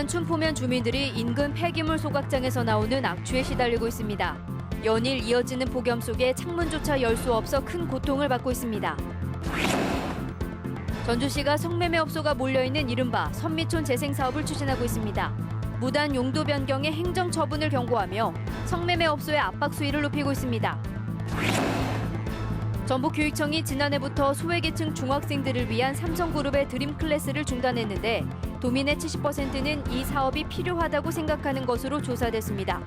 부산 춘포면 주민들이 인근 폐기물 소각장에서 나오는 악취에 시달리고 있습니다. 연일 이어지는 폭염 속에 창문조차 열 수 없어 큰 고통을 받고 있습니다. 전주시가 성매매업소가 몰려있는 이른바 선미촌 재생 사업을 추진하고 있습니다. 무단 용도 변경의 행정 처분을 경고하며 성매매업소의 압박 수위를 높이고 있습니다. 전북교육청이 지난해부터 소외계층 중학생들을 위한 삼성그룹의 드림 클래스를 중단했는데 도민의 70%는 이 사업이 필요하다고 생각하는 것으로 조사됐습니다.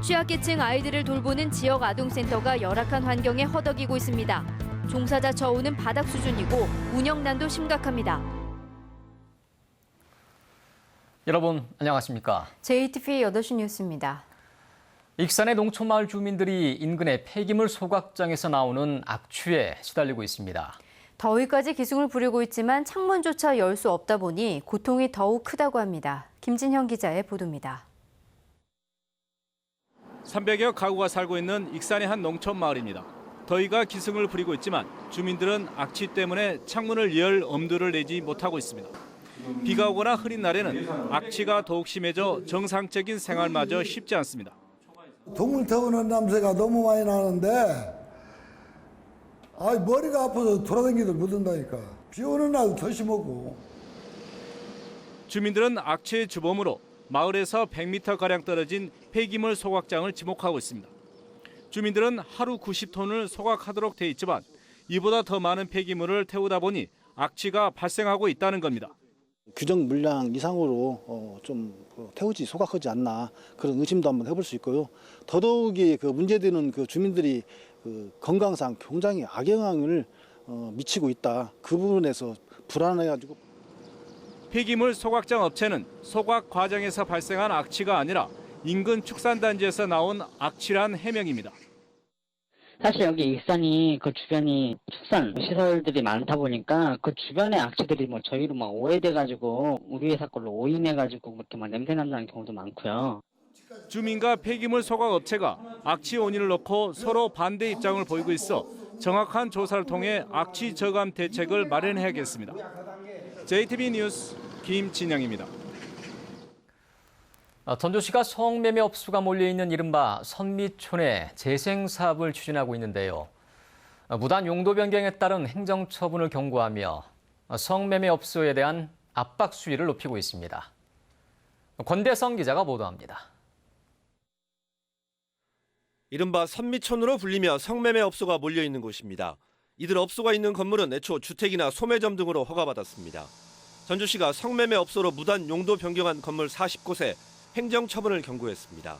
취약계층 아이들을 돌보는 지역 아동센터가 열악한 환경에 허덕이고 있습니다. 종사자 처우는 바닥 수준이고 운영난도 심각합니다. 여러분 안녕하십니까? JTV 8시 뉴스입니다. 익산의 농촌마을 주민들이 인근의 폐기물 소각장에서 나오는 악취에 시달리고 있습니다. 더위까지 기승을 부리고 있지만 창문조차 열 수 없다 보니 고통이 더욱 크다고 합니다. 김진형 기자의 보도입니다. 300여 가구가 살고 있는 익산의 한 농촌 마을입니다. 더위가 기승을 부리고 있지만 주민들은 악취 때문에 창문을 열 엄두를 내지 못하고 있습니다. 비가 오거나 흐린 날에는 악취가 더욱 심해져 정상적인 생활마저 쉽지 않습니다. 동물 태우는 냄새가 너무 많이 나는데 아 머리가 아파서 돌아다니기도 못한다니까 비 오는 날도 더 심하고 주민들은 악취의 주범으로 마을에서 100m가량 떨어진 폐기물 소각장을 지목하고 있습니다. 주민들은 하루 90톤을 소각하도록 돼 있지만 이보다 더 많은 폐기물을 태우다 보니 악취가 발생하고 있다는 겁니다. 규정 물량 이상으로 어, 좀그 태우지 소각하지 않나 그런 의심도 한번 해볼 수 있고요. 더더욱이 그 문제되는 그 주민들이 그 건강상 굉장히 악영향을 어, 미치고 있다. 그 부분에서 불안해가지고 폐기물 소각장 업체는 소각 과정에서 발생한 악취가 아니라 인근 축산단지에서 나온 악취란 해명입니다. 사실 여기 익산이 그 주변이 축산 시설들이 많다 보니까 그 주변의 악취들이 뭐 저희로 막 오해돼가지고 우리 회사 걸로 오인해가지고 그렇게 막 냄새 난다는 경우도 많고요. 주민과 폐기물 소각 업체가 악취 원인을 놓고 서로 반대 입장을 보이고 있어 정확한 조사를 통해 악취 저감 대책을 마련해야겠습니다. JTB 뉴스 김진영입니다. 어, 전주시가 성매매 업소가 몰려있는 이른바 선미촌의 재생 사업을 추진하고 있는데요. 어, 무단 용도 변경에 따른 행정 처분을 경고하며 어, 성매매 업소에 대한 압박 수위를 높이고 있습니다. 권대성 기자가 보도합니다. 이른바 선미촌으로 불리며 성매매 업소가 몰려 있는 곳입니다. 이들 업소가 있는 건물은 애초 주택이나 소매점 등으로 허가받았습니다. 전주시가 성매매 업소로 무단 용도 변경한 건물 40곳에 행정 처분을 경고했습니다.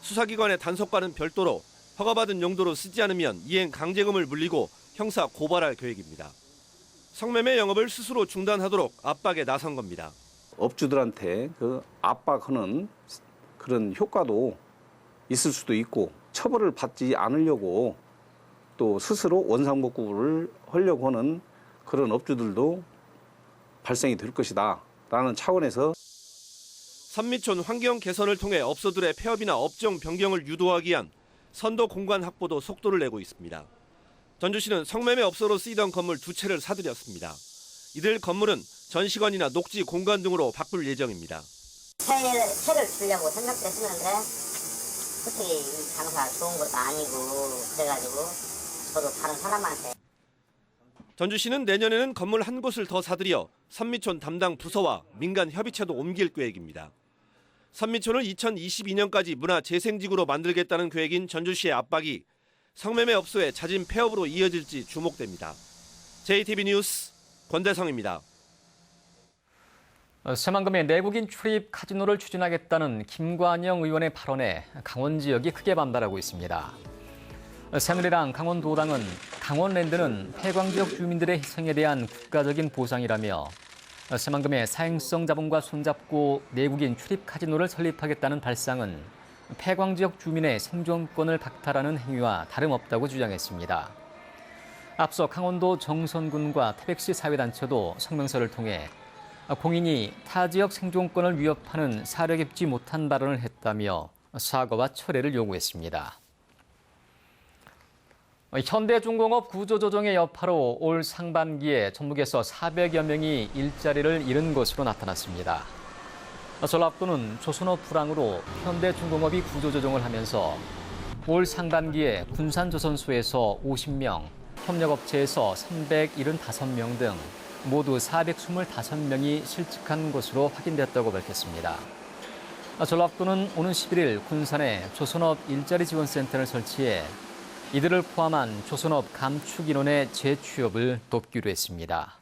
수사기관의 단속과는 별도로 허가받은 용도로 쓰지 않으면 이행 강제금을 물리고 형사 고발할 계획입니다. 성매매 영업을 스스로 중단하도록 압박에 나선 겁니다. 업주들한테 그 압박하는 그런 효과도 있을 수도 있고 처벌을 받지 않으려고 또 스스로 원상복구를 하려고 하는 그런 업주들도 발생이 될 것이다 라는 차원에서 선미촌 환경 개선을 통해 업소들의 폐업이나 업종 변경을 유도하기 위한 선도 공간 확보도 속도를 내고 있습니다. 전주시는 성매매 업소로 쓰이던 건물 두 채를 사들였습니다. 이들 건물은 전시관이나 녹지 공간 등으로 바꿀 예정입니다. 해를, 해를 주려고 생각도 했었는데 솔직히 이 장사 좋은 것도 아니고 그래가지고 저도 다른 사람한테 전주시는 내년에는 건물 한 곳을 더 사들여 선미촌 담당 부서와 민간 협의체도 옮길 계획입니다. 선미촌을 2022년까지 문화재생지구로 만들겠다는 계획인 전주시의 압박이 성매매 업소의 잦은 폐업으로 이어질지 주목됩니다. JTB 뉴스 권대성입니다. 어, 새만금의 내국인 출입 카지노를 추진하겠다는 김관영 의원의 발언에 강원 지역이 크게 반발하고 있습니다. 어, 새누리당 강원도당은 강원랜드는 폐광 지역 주민들의 희생에 대한 국가적인 보상이라며 어, 새만금의 사행성 자본과 손잡고 내국인 출입 카지노를 설립하겠다는 발상은 폐광 지역 주민의 생존권을 박탈하는 행위와 다름없다고 주장했습니다. 앞서 강원도 정선군과 태백시 사회단체도 성명서를 통해 공인이 타 지역 생존권을 위협하는 사려 깊지 못한 발언을 했다며 사과와 철회를 요구했습니다. 현대중공업 구조조정의 여파로 올 상반기에 전북에서 400여 명이 일자리를 잃은 것으로 나타났습니다. 전라북도는 조선업 불황으로 현대중공업이 구조조정을 하면서 올 상반기에 군산조선소에서 50명, 협력업체에서 375명 등 모두 425명이 실직한 것으로 확인됐다고 밝혔습니다. 전라북도는 오는 11일 군산에 조선업 일자리 지원센터를 설치해 이들을 포함한 조선업 감축 인원의 재취업을 돕기로 했습니다.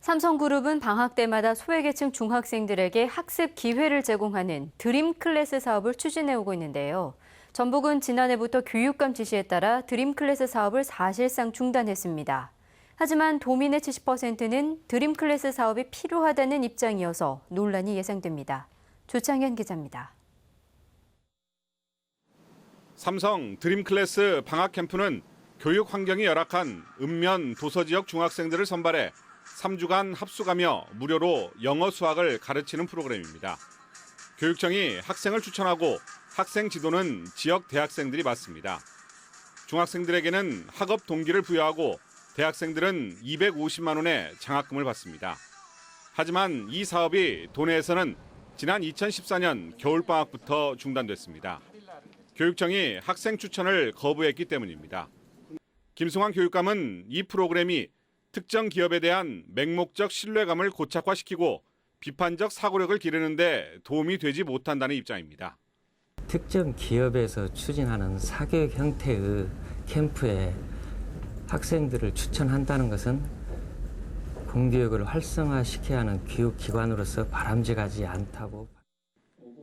삼성그룹은 방학 때마다 소외계층 중학생들에게 학습 기회를 제공하는 드림 클래스 사업을 추진해 오고 있는데요. 전북은 지난해부터 교육감 지시에 따라 드림 클래스 사업을 사실상 중단했습니다. 하지만 도민의 70%는 드림 클래스 사업이 필요하다는 입장이어서 논란이 예상됩니다. 조창현 기자입니다. 삼성 드림클래스 방학 캠프는 교육 환경이 열악한 읍면 도서 지역 중학생들을 선발해 3주간 합숙하며 무료로 영어 수학을 가르치는 프로그램입니다. 교육청이 학생을 추천하고 학생 지도는 지역 대학생들이 맡습니다. 중학생들에게는 학업 동기를 부여하고 대학생들은 250만 원의 장학금을 받습니다. 하지만 이 사업이 도내에서는 지난 2014년 겨울방학부터 중단됐습니다. 교육청이 학생 추천을 거부했기 때문입니다. 김승환 교육감은 이 프로그램이 특정 기업에 대한 맹목적 신뢰감을 고착화시키고 비판적 사고력을 기르는데 도움이 되지 못한다는 입장입니다. 특정 기업에서 추진하는 사교육 형태의 캠프에 학생들을 추천한다는 것은 공교육을 활성화시켜야 하는 교육기관으로서 바람직하지 않다고.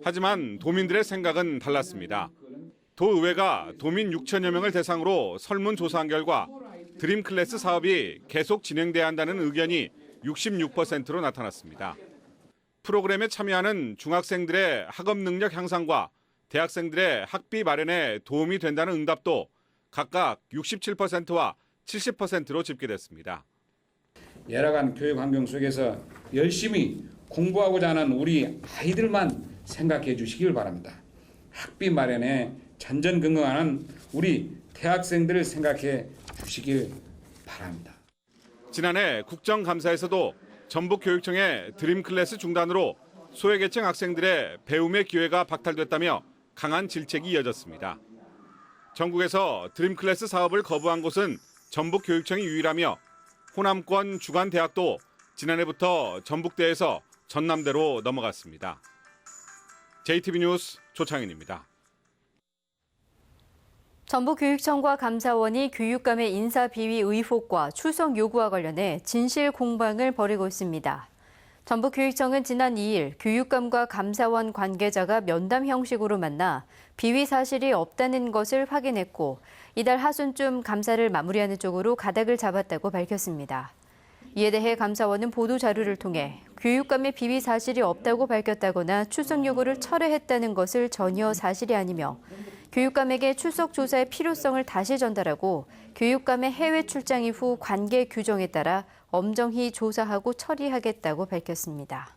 하지만 도민들의 생각은 달랐습니다. 도의회가 도민 6천여 명을 대상으로 설문조사한 결과 드림클래스 사업이 계속 진행돼야 한다는 의견이 66%로 나타났습니다. 프로그램에 참여하는 중학생들의 학업 능력 향상과 대학생들의 학비 마련에 도움이 된다는 응답도 각각 67%와 70%로 집계됐습니다. 열악한 교육 환경 속에서 열심히 공부하고자 하는 우리 아이들만 생각해 주시길 바랍니다. 학비 마련에 전전긍긍하는 우리 대학생들을 생각해 주시길 바랍니다. 지난해 국정감사에서도 전북교육청의 드림클래스 중단으로 소외계층 학생들의 배움의 기회가 박탈됐다며 강한 질책이 이어졌습니다. 전국에서 드림클래스 사업을 거부한 곳은 전북교육청이 유일하며 호남권 주간대학도 지난해부터 전북대에서 전남대로 넘어갔습니다. JTB 뉴스 조창현입니다. 전북교육청과 감사원이 교육감의 인사 비위 의혹과 출석 요구와 관련해 진실 공방을 벌이고 있습니다. 전북교육청은 지난 2일 교육감과 감사원 관계자가 면담 형식으로 만나 비위 사실이 없다는 것을 확인했고 이달 하순쯤 감사를 마무리하는 쪽으로 가닥을 잡았다고 밝혔습니다. 이에 대해 감사원은 보도 자료를 통해 교육감의 비위 사실이 없다고 밝혔다거나 출석 요구를 철회했다는 것을 전혀 사실이 아니며 교육감에게 출석 조사의 필요성을 다시 전달하고 교육감의 해외 출장 이후 관계 규정에 따라 엄정히 조사하고 처리하겠다고 밝혔습니다.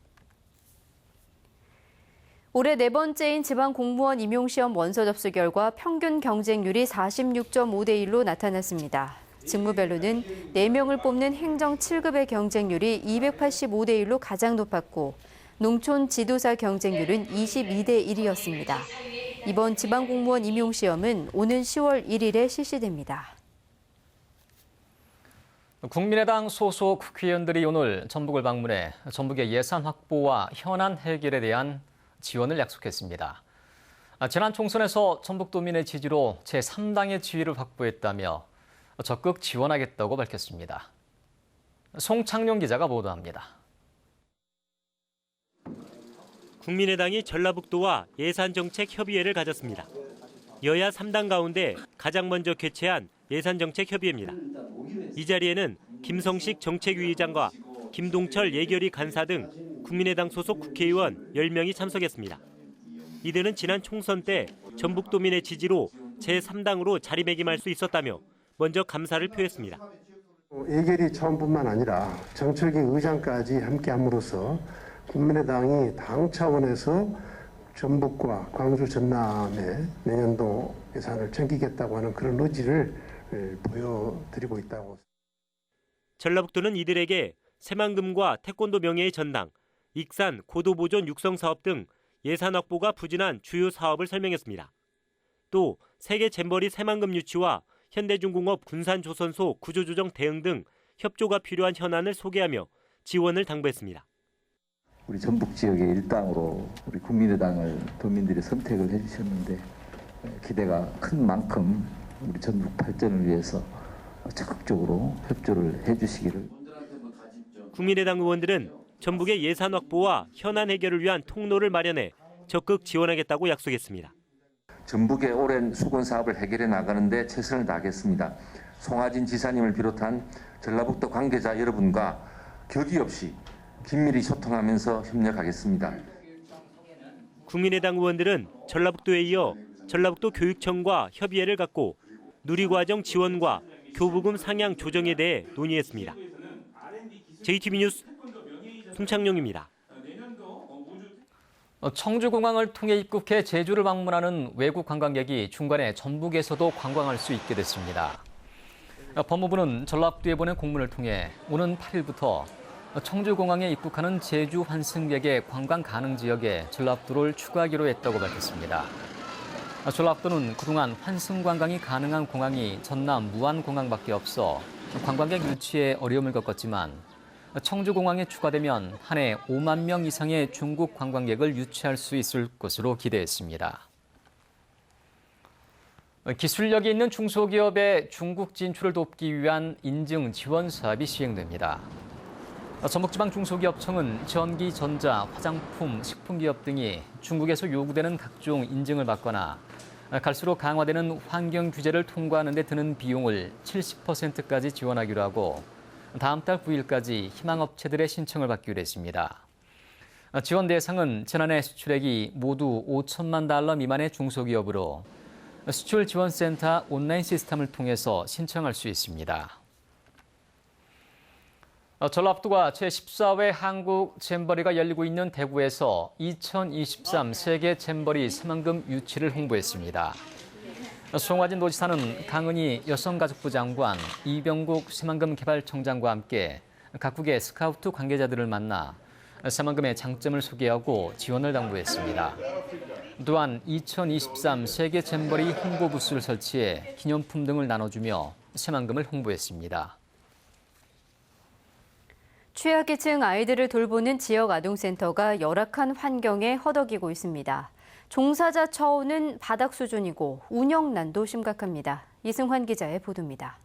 올해 네 번째인 지방 공무원 임용시험 원서 접수 결과 평균 경쟁률이 46.5대 1로 나타났습니다. 직무별로는 4명을 뽑는 행정 7급의 경쟁률이 285대 1로 가장 높았고 농촌 지도사 경쟁률은 22대 1이었습니다. 이번 지방공무원 임용시험은 오는 10월 1일에 실시됩니다. 국민의당 소속 국회의원들이 오늘 전북을 방문해 전북의 예산 확보와 현안 해결에 대한 지원을 약속했습니다. 지난 총선에서 전북도민의 지지로 제3당의 지위를 확보했다며 적극 지원하겠다고 밝혔습니다. 송창룡 기자가 보도합니다. 국민의당이 전라북도와 예산정책 협의회를 가졌습니다. 여야 3당 가운데 가장 먼저 개최한 예산정책 협의회입니다. 이 자리에는 김성식 정책위의장과 김동철 예결위 간사 등 국민의당 소속 국회의원 10명이 참석했습니다. 이들은 지난 총선 때 전북도민의 지지로 제3당으로 자리매김할 수 있었다며 먼저 감사를 표했습니다. 예결위 처음뿐만 아니라 정책위 의장까지 함께 함으로써 국민의당이 당 차원에서 전북과 광주 전남에 내년도 예산을 챙기겠다고 하는 그런 의지를 예, 보여드리고 있다고 전라북도는 이들에게 새만금과 태권도 명예의 전당, 익산 고도보존 육성 사업 등 예산 확보가 부진한 주요 사업을 설명했습니다. 또 세계 잼버리 새만금 유치와 현대중공업 군산조선소 구조조정 대응 등 협조가 필요한 현안을 소개하며 지원을 당부했습니다. 우리 전북 지역의 일당으로 우리 국민의당을 도민들이 선택을 해주셨는데 기대가 큰 만큼 우리 전북 발전을 위해서 적극적으로 협조를 해주시기를 국민의당 의원들은 전북의 예산 확보와 현안 해결을 위한 통로를 마련해 적극 지원하겠다고 약속했습니다. 전북의 오랜 수건 사업을 해결해 나가는데 최선을 다하겠습니다. 송하진 지사님을 비롯한 전라북도 관계자 여러분과 격의 없이 긴밀히 소통하면서 협력하겠습니다. 국민의당 의원들은 전라북도에 이어 전라북도 교육청과 협의회를 갖고 누리과정 지원과 교부금 상향 조정에 대해 논의했습니다. JTB 뉴스 송창용입니다. 어, 청주공항을 통해 입국해 제주를 방문하는 외국 관광객이 중간에 전북에서도 관광할 수 있게 됐습니다. 어, 법무부는 전라북도에 보낸 공문을 통해 오는 8일부터 청주공항에 입국하는 제주 환승객의 관광 가능 지역에 전라북도를 추가하기로 했다고 밝혔습니다. 어, 전라북도는 그동안 환승 관광이 가능한 공항이 전남 무안공항밖에 없어 관광객 유치에 어려움을 겪었지만 청주공항에 추가되면 한 해 5만 명 이상의 중국 관광객을 유치할 수 있을 것으로 기대했습니다. 기술력이 있는 중소기업의 중국 진출을 돕기 위한 인증 지원 사업이 시행됩니다. 전북지방 중소기업청은 전기, 전자, 화장품, 식품기업 등이 중국에서 요구되는 각종 인증을 받거나 갈수록 강화되는 환경 규제를 통과하는 데 드는 비용을 70%까지 지원하기로 하고 다음 달 9일까지 희망업체들의 신청을 받기로 했습니다. 지원 대상은 지난해 수출액이 모두 5천만 달러 미만의 중소기업으로 수출 지원센터 온라인 시스템을 통해서 신청할 수 있습니다. 전라북도가 제14회 한국 잼버리가 열리고 있는 대구에서 2023 세계 잼버리 새만금 유치를 홍보했습니다. 송화진 도지사는 강은희 여성가족부 장관, 이병국 새만금 개발청장과 함께 각국의 스카우트 관계자들을 만나 새만금의 장점을 소개하고 지원을 당부했습니다. 또한 2023 세계 잼버리 홍보 부스를 설치해 기념품 등을 나눠주며 새만금을 홍보했습니다. 취약계층 아이들을 돌보는 지역 아동센터가 열악한 환경에 허덕이고 있습니다. 종사자 처우는 바닥 수준이고 운영난도 심각합니다. 이승환 기자의 보도입니다.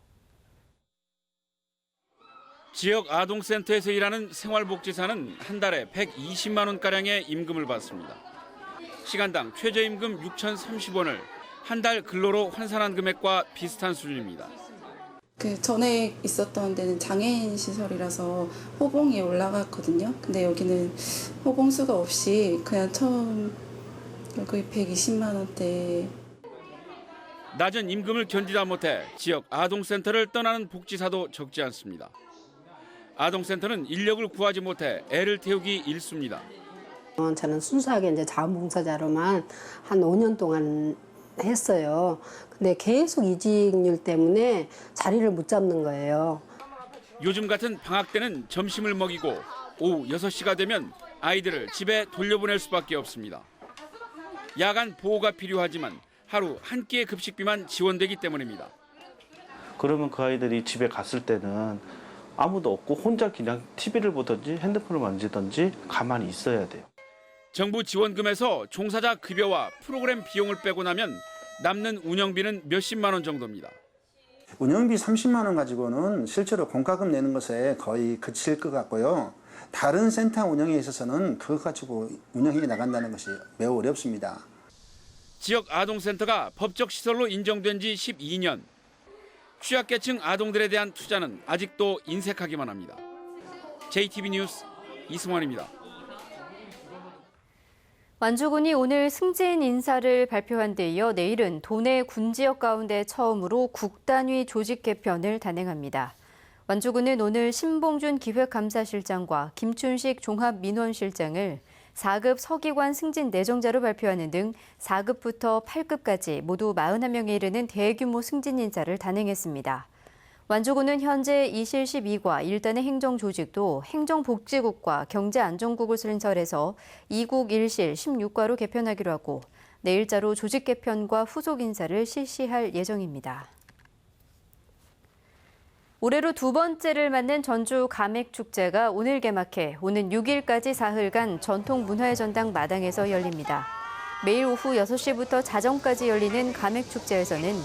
지역 아동센터에서 일하는 생활복지사는 한 달에 120만 원가량의 임금을 받습니다. 시간당 최저임금 6,030원을 한 달 근로로 환산한 금액과 비슷한 수준입니다. 그 전에 있었던 데는 장애인 시설이라서 호봉이 올라갔거든요. 근데 여기는 호봉수가 없이 그냥 처음 거의 120만 원대. 낮은 임금을 견디다 못해 지역 아동센터를 떠나는 복지사도 적지 않습니다. 아동센터는 인력을 구하지 못해 애를 태우기 일쑤입니다. 어, 저는 순수하게 이제 자원봉사자로만 한 5년 동안 했어요. 근데 계속 이직률 때문에 자리를 못 잡는 거예요. 요즘 같은 방학 때는 점심을 먹이고 오후 6시가 되면 아이들을 집에 돌려보낼 수밖에 없습니다. 야간 보호가 필요하지만 하루 한 끼의 급식비만 지원되기 때문입니다. 그러면 그 아이들이 집에 갔을 때는 아무도 없고 혼자 그냥 TV를 보든지 핸드폰을 만지든지 가만히 있어야 돼요. 정부 지원금에서 종사자 급여와 프로그램 비용을 빼고 나면 남는 운영비는 몇십만 원 정도입니다. 운영비 30만 원 가지고는 실제로 공과금 내는 것에 거의 그칠 것 같고요. 다른 센터 운영에 있어서는 그거 가지고 운영해 나간다는 것이 매우 어렵습니다. 지역 아동센터가 법적 시설로 인정된 지 12년. 취약계층 아동들에 대한 투자는 아직도 인색하기만 합니다. JTB 뉴스 이승원입니다. 완주군이 오늘 승진 인사를 발표한 데 이어 내일은 도내 군 지역 가운데 처음으로 국단위 조직 개편을 단행합니다. 완주군은 오늘 신봉준 기획감사실장과 김춘식 종합민원실장을 4급 서기관 승진 내정자로 발표하는 등 4급부터 8급까지 모두 41명에 이르는 대규모 승진 인사를 단행했습니다. 완주군은 현재 이실 12과 일단의 행정조직도 행정복지국과 경제안전국을 신설해서 2국 1실 16과로 개편하기로 하고 내일자로 조직 개편과 후속 인사를 실시할 예정입니다. 올해로 두 번째를 맞는 전주 가맥축제가 오늘 개막해 오는 6일까지 사흘간 전통 문화의 전당 마당에서 열립니다. 매일 오후 6시부터 자정까지 열리는 가맥축제에서는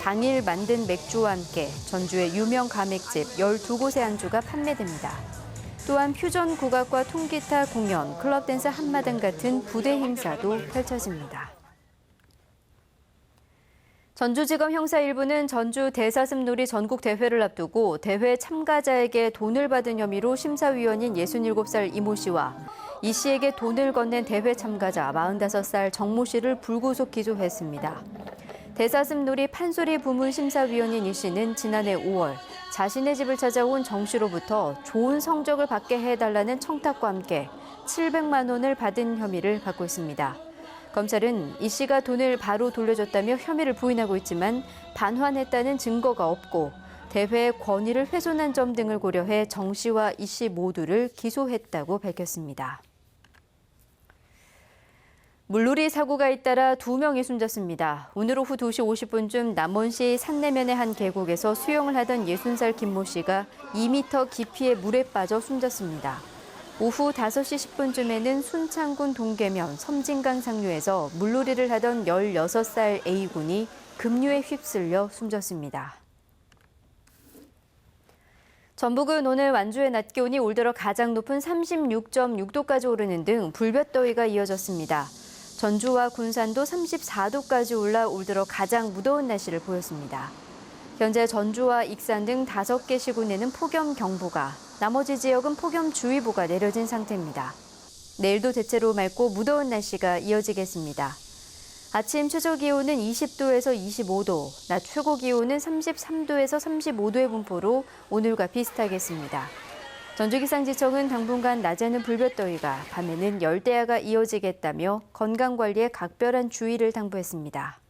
당일 만든 맥주와 함께 전주의 유명 가맥집 12곳의 안주가 판매됩니다. 또한 퓨전 국악과 통기타 공연, 클럽 댄스 한마당 같은 부대 행사도 펼쳐집니다. 전주지검 형사 1부는 전주 대사슴놀이 전국 대회를 앞두고 대회 참가자에게 돈을 받은 혐의로 심사위원인 67살 이모 씨와 이 씨에게 돈을 건넨 대회 참가자 45살 정모 씨를 불구속 기소했습니다. 대사슴놀이 판소리 부문 심사위원인 이 씨는 지난해 5월 자신의 집을 찾아온 정 씨로부터 좋은 성적을 받게 해달라는 청탁과 함께 700만 원을 받은 혐의를 받고 있습니다. 검찰은 이 씨가 돈을 바로 돌려줬다며 혐의를 부인하고 있지만 반환했다는 증거가 없고 대회의 권위를 훼손한 점 등을 고려해 정 씨와 이 씨 모두를 기소했다고 밝혔습니다. 물놀이 사고가 잇따라 두 명이 숨졌습니다. 오늘 오후 2시 50분쯤 남원시 산내면의 한 계곡에서 수영을 하던 60살 김모 씨가 2m 깊이의 물에 빠져 숨졌습니다. 오후 5시 10분쯤에는 순창군 동계면 섬진강 상류에서 물놀이를 하던 16살 A군이 급류에 휩쓸려 숨졌습니다. 전북은 오늘 완주의 낮 기온이 올 들어 가장 높은 36.6도까지 오르는 등 불볕더위가 이어졌습니다. 전주와 군산도 34도까지 올라 올 들어 가장 무더운 날씨를 보였습니다. 현재 전주와 익산 등 5개 시군에는 폭염 경보가, 나머지 지역은 폭염주의보가 내려진 상태입니다. 내일도 대체로 맑고 무더운 날씨가 이어지겠습니다. 아침 최저 기온은 20도에서 25도, 낮 최고 기온은 33도에서 35도의 분포로 오늘과 비슷하겠습니다. 전주기상지청은 당분간 낮에는 불볕더위가, 밤에는 열대야가 이어지겠다며 건강관리에 각별한 주의를 당부했습니다.